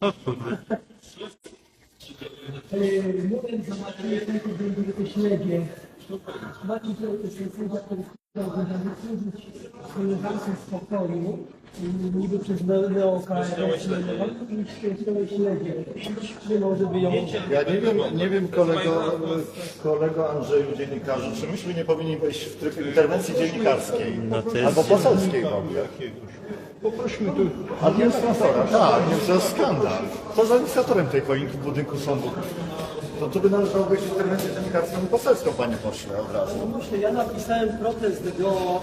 No kurde. Mówiąc za Macieja, tylko będzie to śledzie. Jest sędzia, który chciał służyć koleżance w spokoju, niby przez NeoKRS i święcowe śledzie. Nie może by ją... Ja nie wiem, nie wiem kolego, kolego Andrzeju dziennikarzu, czy myśmy nie powinni wejść w tryb interwencji dziennikarskiej? No Albo poselskiej w ogóle. Poprośmy tu Administratora, tak, to jest skandal. Jest administratorem tej budynku sądu? To tu by należało w interwencję i poselską, panie pośle, od razu. Myślę, ja napisałem protest do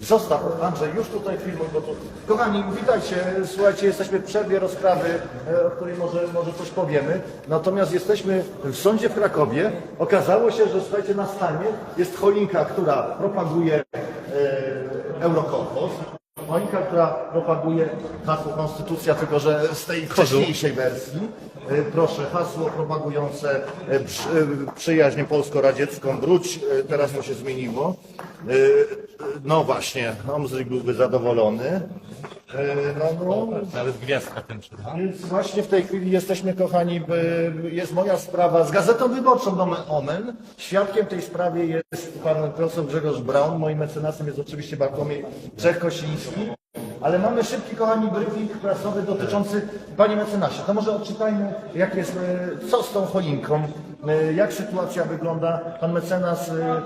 Zostaw, Andrzej, już tutaj filmuj, bo to... Kochani, witajcie, słuchajcie, jesteśmy w przerwie rozprawy, e, o której może, może coś powiemy. Natomiast jesteśmy w sądzie w Krakowie. Okazało się, że słuchajcie, na stanie jest choinka, która propaguje e, Eurokompos. Choinka, która propaguje hasło Konstytucja, tylko że z tej wcześniejszej wersji. E, Proszę, hasło propagujące e, e, przyjaźń polsko-radziecką. Wróć, teraz to się zmieniło. No właśnie, Omzryk byłby zadowolony. E, No, no, Nawet gwiazdka tęczowa. więc właśnie w tej chwili jesteśmy, kochani, by- jest moja sprawa z Gazetą Wyborczą Nomen Omen. Świadkiem tej sprawie jest pan profesor Grzegorz Braun. Moim mecenasem jest oczywiście Bartłomiej Czech-Kosiński. Ale mamy szybki, kochani, briefing prasowy dotyczący, panie mecenasie, to może odczytajmy, jak jest, e, co z tą choinką, jak sytuacja wygląda. Pan mecenas e,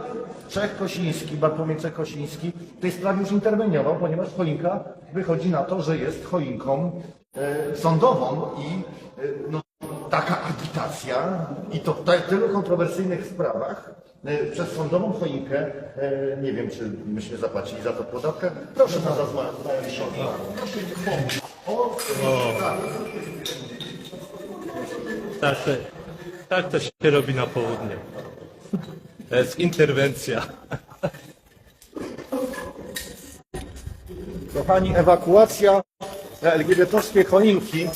Czech Kosiński, Bartłomiej Czech Kosiński w tej sprawie już interweniował, ponieważ choinka wychodzi na to, że jest choinką e, sądową i e, no, taka agitacja i to w tak- tylu kontrowersyjnych sprawach e, przez sądową choinkę, e, nie wiem czy myśmy zapłacili za to podatkę, proszę na zazwolenie. Proszę mi pomóc. O, tak. Tak, tak to się robi na południe. To jest interwencja. Kochani, ewakuacja LGBT-owskiej choinki.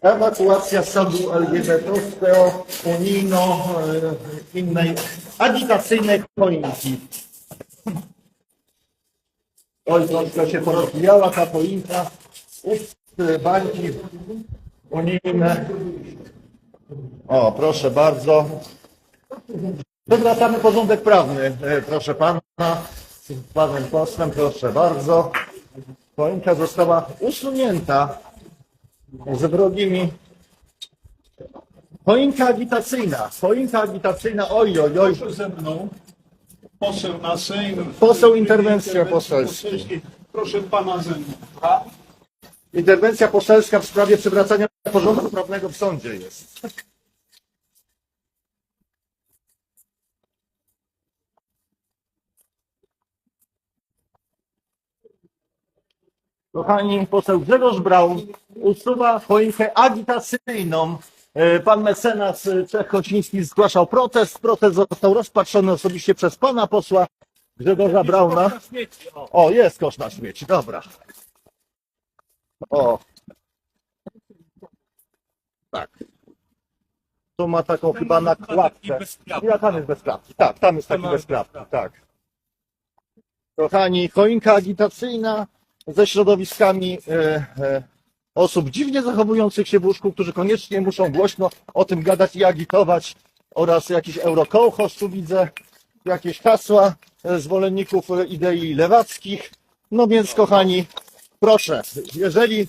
Ewakuacja sadu LGBT-owskiego unijno e, innej agitacyjnej choinki. Oj, troszkę się porozwijała ta choinka. Ust, bańki unijne. O, proszę bardzo. Wywracamy porządek prawny, e, proszę pana. Z panem posłem, proszę bardzo. Choinka została usunięta ze wrogimi. Choinka agitacyjna, choinka agitacyjna, oj, oj, oj. proszę ze mną. Poseł na Sejm. Poseł interwencja poselska. Proszę pana ze mną. Interwencja poselska w sprawie przywracania porządku prawnego w sądzie jest. Kochani, poseł Grzegorz Braun usuwa choinkę agitacyjną. E, Pan mecenas e, Czech Kociński zgłaszał protest. Protest został rozpatrzony osobiście przez pana posła Grzegorza Brauna. O, jest kosz na śmieci, dobra. O. Tak. Tu ma taką chyba nakładkę. Ja tam jest bez klatki. Tak, tam jest taki bez klatki. Tak. Kochani, choinka agitacyjna ze środowiskami e, e, osób dziwnie zachowujących się w łóżku, którzy koniecznie muszą głośno o tym gadać i agitować oraz jakiś eurokołchos tu widzę, jakieś hasła e, zwolenników e, idei lewackich. No więc kochani, proszę, jeżeli,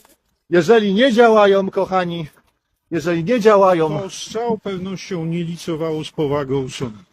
jeżeli nie działają, kochani, jeżeli nie działają, To z całą pewnością nie licowało z powagą sądu.